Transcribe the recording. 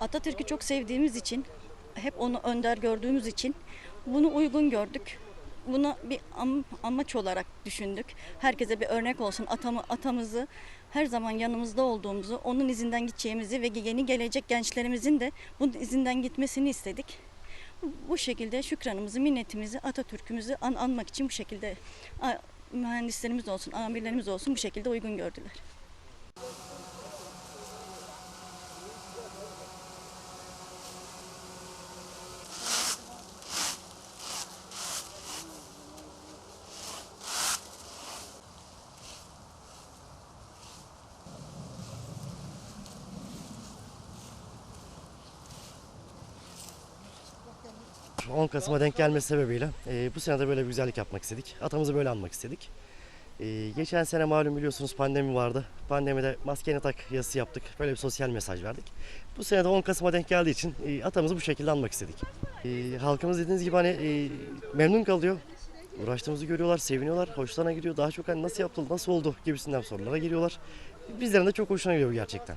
Atatürk'ü çok sevdiğimiz için, hep onu önder gördüğümüz için bunu uygun gördük. Buna bir am- amaç olarak düşündük. Herkese bir örnek olsun. Atamı, atamızı her zaman yanımızda olduğumuzu, onun izinden gideceğimizi ve yeni gelecek gençlerimizin de bunun izinden gitmesini istedik. Bu- şekilde şükranımızı, minnetimizi, Atatürk'ümüzü an- anmak için bu şekilde mühendislerimiz olsun, amirlerimiz olsun bu şekilde uygun gördüler. Şu 10 Kasım'a denk gelmesi sebebiyle e, bu sene de böyle bir güzellik yapmak istedik. Atamızı böyle anmak istedik. E, geçen sene malum biliyorsunuz pandemi vardı. Pandemide maskeni tak yazısı yaptık. Böyle bir sosyal mesaj verdik. Bu sene de 10 Kasım'a denk geldiği için e, atamızı bu şekilde anmak istedik. E, halkımız dediğiniz gibi hani e, memnun kalıyor. Uğraştığımızı görüyorlar, seviniyorlar, hoşlarına gidiyor. Daha çok hani nasıl yapıldı, nasıl oldu gibisinden sorulara geliyorlar. Bizlerin de çok hoşuna gidiyor gerçekten.